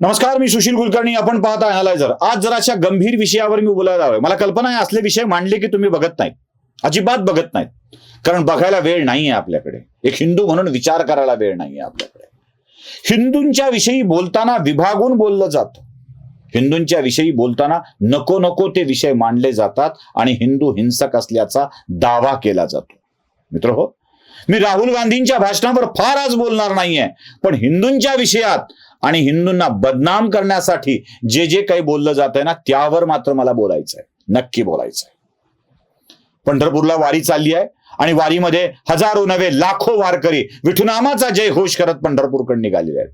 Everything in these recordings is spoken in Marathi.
नमस्कार मी सुशील कुलकर्णी. आपण पाहता जर आज जराशा गंभीर विषयावर मी बोलायला हवं मला कल्पना आहे असले विषय मांडले की तुम्ही बघत नाही अजिबात बघत नाहीत. कारण बघायला वेळ नाहीये आपल्याकडे. एक हिंदू म्हणून विचार करायला वेळ नाहीये आपल्याकडे. हिंदूंच्या विषयी बोलताना विभागून बोललं जातं. हिंदूंच्या विषयी बोलताना नको नको ते विषय मांडले जातात आणि हिंदू हिंसक असल्याचा दावा केला जातो. मित्र हो मी राहुल गांधींच्या भाषणावर फार आज बोलणार नाहीये. पण हिंदूंच्या विषयात आणि हिंदूंना बदनाम करण्यासाठी जे जे काही बोललं जात आहे ना त्यावर मात्र मला बोलायचं आहे नक्की बोलायचं आहे पंढरपूरला वारी चालली आहे आणि वारीमध्ये हजारो नव्हे लाखो वारकरी विठुनामाचा जय घोष करत पंढरपूरकडे निघालेले आहेत.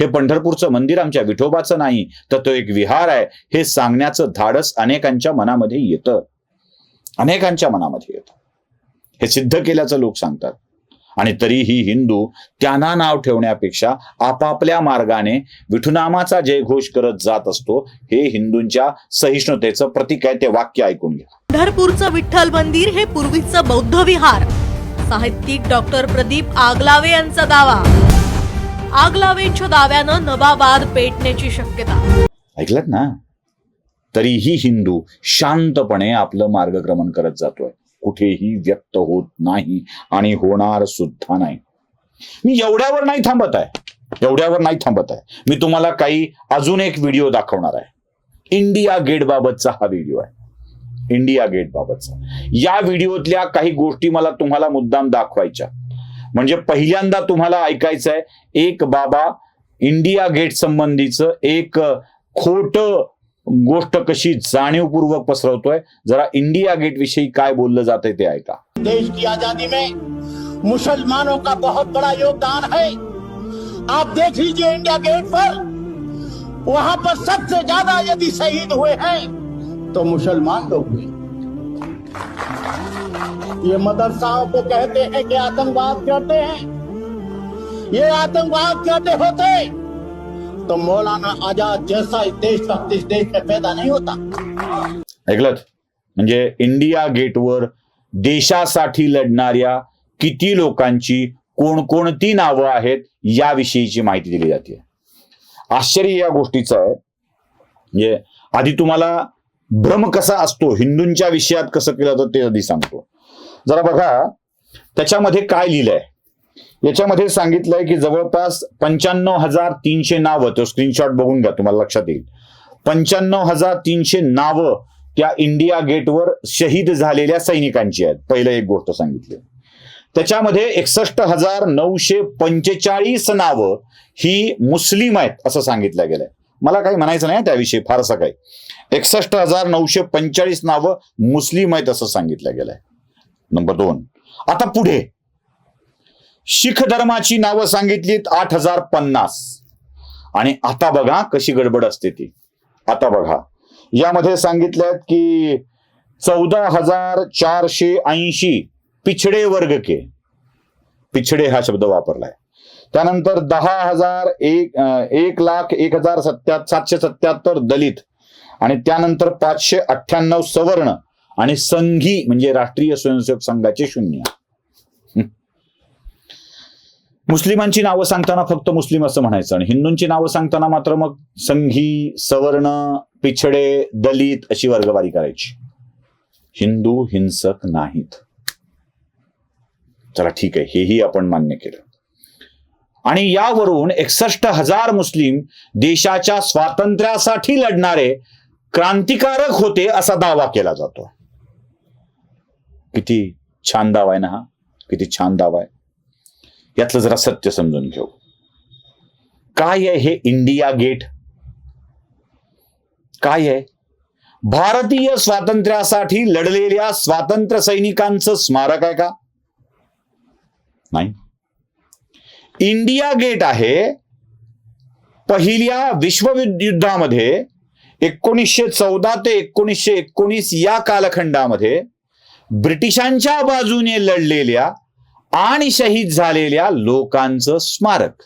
हे पंढरपूरचं मंदिर आमच्या विठोबाचं नाही तर तो एक विहार आहे. हे सांगण्याचं धाडस अनेकांच्या मनामध्ये येतं. अनेकांच्या मनामध्ये येतं. हे सिद्ध केल्याचं लोक सांगतात. आणि तरीही हिंदू त्यांना नाव ठेवण्यापेक्षा आपापल्या मार्गाने विठुनामाचा जयघोष करत जात असतो हे हिंदूंच्या सहिष्णुतेचं प्रतीक आहे ते वाक्य ऐकून घ्या. पंढरपूरचं विठ्ठल मंदिर हे पूर्वीचं बौद्ध विहार. साहित्यिक डॉक्टर प्रदीप आगलावे यांचा दावा. आगलावेंच्या दाव्यानं नवा वाद पेटण्याची शक्यता. ऐकलत ना? तरीही हिंदू शांतपणे आपलं मार्गक्रमण करत जातोय. कुठेही व्यक्त होत नाही आणि होणार सुद्धा नाही. मी एवढ्यावर नाही थांबत आहे. एवढ्यावर नाही थांबत आहे. मी तुम्हाला काही अजून एक व्हिडिओ दाखवणार आहे. इंडिया गेट बाबतचा हा व्हिडिओ आहे. इंडिया गेट बाबतचा. या व्हिडिओतल्या काही गोष्टी मला तुम्हाला मुद्दाम दाखवायच्या. म्हणजे पहिल्यांदा तुम्हाला ऐकायचं आहे एक बाबा इंडिया गेट संबंधीचं एक खोट गोष्ट कशी जाणीवपूर्वक पसरवतोय. जरा इंडिया गेट विषयी काय बोललं जातंय ते ऐका. देश की आज़ादी में मुसलमानों का बहुत बड़ा योगदान है. आप देख लीजिए इंडिया गेट पर, वहाँ पर सबसे ज़्यादा यदि शहीद हुए हैं तो मुसलमान लोग हुए ये मदरसाओं को कहते हैं कि आतंकवाद करते हैं। ये आतंकवाद करते होते तो मौलाना आजाद जैसा देश इस देश में पैदा नहीं होता। ऐकलत? म्हणजे इंडिया गेटवर देशासाठी लढणाऱ्या किती लोकांची कोणकोणती नावं आहेत याविषयीची माहिती दिली जाते. आश्चर्य या गोष्टीचं आहे. म्हणजे आधी तुम्हाला भ्रम कसा असतो हिंदूंच्या विषयात कसं केलं जातं ते आधी सांगतो. जरा बघा त्याच्यामध्ये काय लिहिलंय? याच्यामध्ये सांगितलंय की जवळपास पंच्याण्णव हजार तीनशे नावं तो स्क्रीनशॉट बघून घ्या तुम्हाला लक्षात येईल. पंच्याण्णव हजार तीनशे नावं त्या इंडिया गेटवर शहीद झालेल्या सैनिकांची आहेत. पहिलं एक गोष्ट सांगितली. त्याच्यामध्ये एकसष्ट हजार नऊशे पंचेचाळीस नावं ही मुस्लिम आहेत असं सांगितलं गेलंय. मला काही म्हणायचं नाही त्याविषयी फारसं काही. एकसष्ट हजार नऊशे पंचेचाळीस नावं मुस्लिम आहेत असं सांगितलं गेलंय. नंबर दोन. आता पुढे. शीख धर्माची नावं सांगितलीत आठ हजार पन्नास. आणि आता बघा कशी गडबड असते ती. आता बघा. यामध्ये सांगितल्यात की चौदा हजार चारशे ऐंशी पिछडे वर्ग के. पिछडे हा शब्द वापरलाय. त्यानंतर दहा हजार एक एक लाख एक हजार सत्या सातशे सत्याहत्तर दलित आणि त्यानंतर पाचशे अठ्ठ्याण्णव सवर्ण आणि संघी म्हणजे राष्ट्रीय स्वयंसेवक संघाचे शून्य. मुस्लिमांची नावं सांगताना फक्त मुस्लिम असं म्हणायचं आणि हिंदूंची नावं सांगताना मात्र मग संघी सवर्ण पिछडे दलित अशी वर्गवारी करायची. हिंदू हिंसक नाहीत. चला ठीक आहे हेही आपण मान्य केलं. आणि यावरून एकसष्ट हजार मुस्लिम देशाच्या स्वातंत्र्यासाठी लढणारे क्रांतिकारक होते असा दावा केला जातो. किती छान दावा आहे ना हा? किती छान दावा आहे. यातलं जरा सत्य समजून घेऊ. काय आहे हे इंडिया गेट? काय आहे? भारतीय स्वातंत्र्यासाठी लढलेल्या स्वातंत्र्य सैनिकांचं स्मारक आहे का? नाही. इंडिया गेट आहे पहिल्या विश्वयुद्धामध्ये एकोणीसशे चौदा ते एकोणीसशे एकोणीस या कालखंडामध्ये ब्रिटिशांच्या बाजूने लढलेल्या आणि शहीद झालेल्या लोकांचं स्मारक.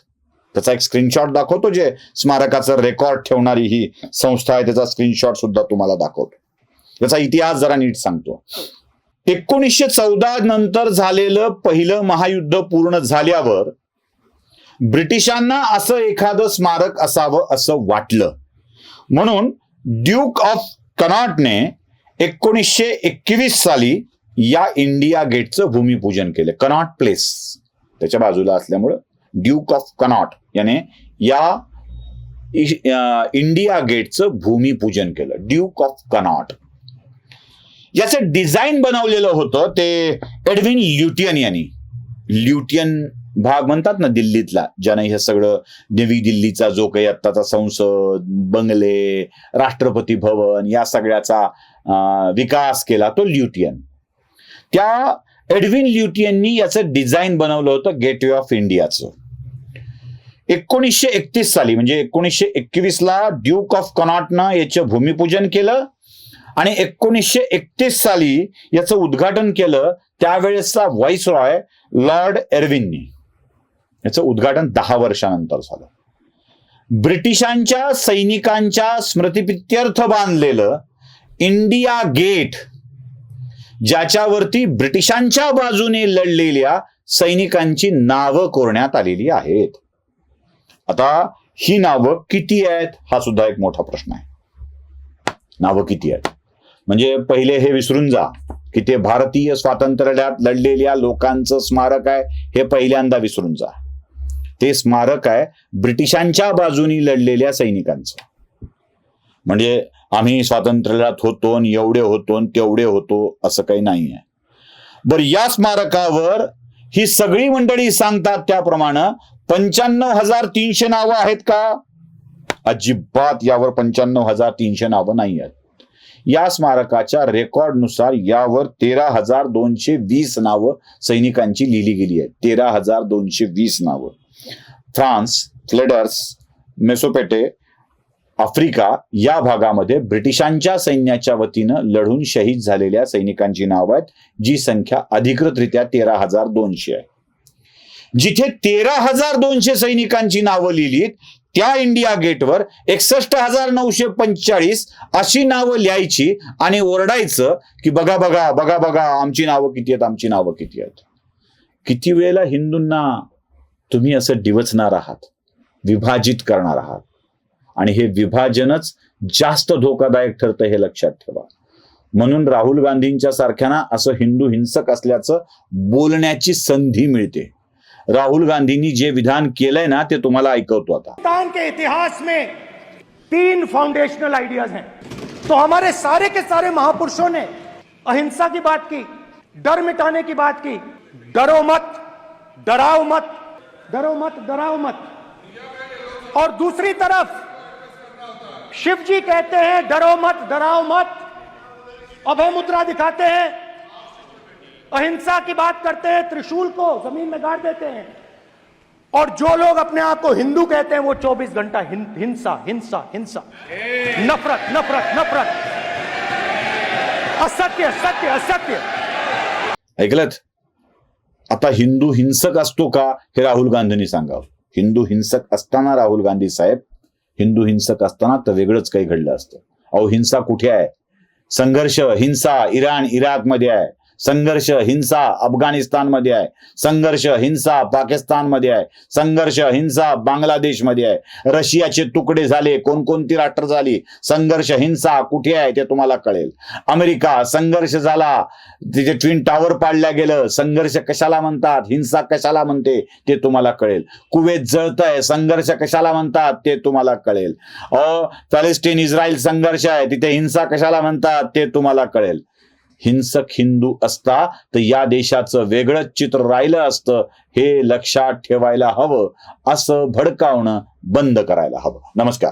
त्याचा एक स्क्रीनशॉट दाखवतो जे स्मारकाचं रेकॉर्ड ठेवणारी ही संस्था आहे त्याचा स्क्रीनशॉट सुद्धा तुम्हाला दाखवतो. त्याचा इतिहास जरा नीट सांगतो. एकोणीसशे चौदा नंतर झालेलं पहिलं महायुद्ध पूर्ण झाल्यावर ब्रिटिशांना असं एखादं स्मारक असावं असं वाटलं. म्हणून ड्यूक ऑफ कनॉटने एकोणीसशे एकवीस साली या इंडिया गेटचं भूमिपूजन केलं. Connaught Place. त्याच्या बाजूला असल्यामुळं ड्यूक ऑफ कनॉट याने या इंडिया गेटचं भूमिपूजन केलं. ड्यूक ऑफ कनॉट याचं डिझाईन बनवलेलं होतं ते एडविन ल्युटियन यांनी. ल्युटियन भाग म्हणतात ना दिल्लीतला ज्याने हे सगळं नवी दिल्लीचा जो काही आत्ताचा संसद बंगले राष्ट्रपती भवन या सगळ्याचा विकास केला तो ल्युटियन त्या एडविन ल्युटियननी याचं डिझाईन बनवलं होतं गेटवे ऑफ इंडियाचं एकोणीसशे एकतीस साली म्हणजे एकोणीसशे एकवीस ला ड्यूक ऑफ कनॉटनं याचं भूमिपूजन केलं आणि एकोणीसशे एकतीस साली याचं उद्घाटन केलं त्यावेळेसचा व्हाईस रॉय लॉर्ड एरविननी. याचं उद्घाटन दहा वर्षानंतर झालं. ब्रिटिशांच्या सैनिकांच्या स्मृतिपित्यर्थ बांधलेलं इंडिया गेट ज्याच्यावरती ब्रिटिशांच्या बाजूने लढलेल्या सैनिकांची नावं कोरण्यात आलेली आहेत. आता ही नावं किती आहेत? हा सुद्धा एक मोठा प्रश्न आहे. नावं किती आहेत? म्हणजे पहिले हे विसरून जा की ते भारतीय स्वातंत्र्यात लढलेल्या लोकांचं स्मारक आहे हे पहिल्यांदा विसरून जा. ते स्मारक आहे ब्रिटिशांच्या बाजूनी लढलेल्या सैनिकांचं. म्हणजे आम्ही स्वातंत्र्यात होतो आणि एवढे होतो तेवढे होतो असं काही नाही आहे बरं या स्मारकावर ही सगळी मंडळी सांगतात त्याप्रमाणे पंच्याण्णव हजार तीनशे नावं आहेत का? अजिबात यावर पंच्याण्णव हजार तीनशे नावं नाही आहेत या स्मारकाच्या रेकॉर्डनुसार यावर तेरा हजार दोनशे वीस नावं सैनिकांची लिहिली गेली आहेत. तेरा हजार दोनशे वीस नावं. फ्रान्स फ्लेडर्स मेसोपेटे आफ्रिका या भागामध्ये ब्रिटिशांच्या सैन्याच्या वतीनं लढून शहीद झालेल्या सैनिकांची नावं आहेत जी संख्या अधिकृतरित्या तेरा हजार दोनशे आहे. जिथे तेरा हजार दोनशे सैनिकांची नावं लिहिलीत त्या इंडिया गेटवर एकसष्ट हजार नऊशे पंचेचाळीस अशी नावं लिहायची आणि ओरडायचं की बघा बघा बघा बघा आमची नावं किती आहेत आमची नावं किती आहेत. किती वेळेला हिंदूंना तुम्ही असं डिवचणार आहात विभाजित करणार आहात. आणि हे विभाजनच जास्त धोकादायक ठरतं हे लक्षात ठेवा. म्हणून राहुल गांधींच्या सारख्यांना असं हिंदू हिंसक असल्याचं बोलण्याची संधी मिळते. राहुल गांधींनी जे विधान केलंय ना ते तुम्हाला ऐकवतो आता. के इतिहास में तीन फाउंडेशनल आइडियाज हैं। तो हमारे सारे के सारे महापुरुषों ने अहिंसा की बात की डर मिटाने की बात की डरो मत डराओ मत डरो मत डराओ मत। और दूसरी तरफ शिव जी कहते हैं, डरो मत, डराओ मत। अभय मुद्रा दिखाते हैं। अहिंसा की बात करते हैं, त्रिशूल को ज़मीन में गाड़ देते हैं। और जो लोग अपने आप को हिंदू कहते हैं, वो 24 घंटा हिंसा हिंसा हिंसा। नफरत नफरत नफरत। असत्य सत्य असत्य। ऐकलत आता हिंदू हिंसक असतो का हे राहुल गांधींनी सांगावं? हिंदू हिंसक असताना राहुल गांधी साहेब हिंदू हिंसक असताना तर वेगळंच काही घडलं असतं. अहो हिंसा कुठे आहे? संघर्ष हिंसा इराण इराकमध्ये आहे. संघर्ष हिंसा अफगाणिस्तानमध्ये आहे. संघर्ष हिंसा पाकिस्तानमध्ये आहे. संघर्ष हिंसा बांगलादेशमध्ये आहे. रशियाचे तुकडे झाले कोणकोणती राष्ट्र झाली? संघर्ष हिंसा कुठे आहे ते तुम्हाला कळेल. अमेरिका संघर्ष झाला. तिथे ट्विन टॉवर पाडल्या गेलं. संघर्ष कशाला म्हणतात? हिंसा कशाला म्हणते? ते तुम्हाला कळेल. कुवेत जळतंय. संघर्ष कशाला म्हणतात? ते तुम्हाला कळेल. अ पॅलेस्टीन इस्रायल संघर्ष आहे. तिथे हिंसा कशाला म्हणतात? ते तुम्हाला कळेल. हिंसक हिंदू असता तर या देशाचं वेगळंच चित्र राहिलं असतं. हे लक्षात ठेवायला हवं. असं भडकावणं बंद करायला हवं. नमस्कार.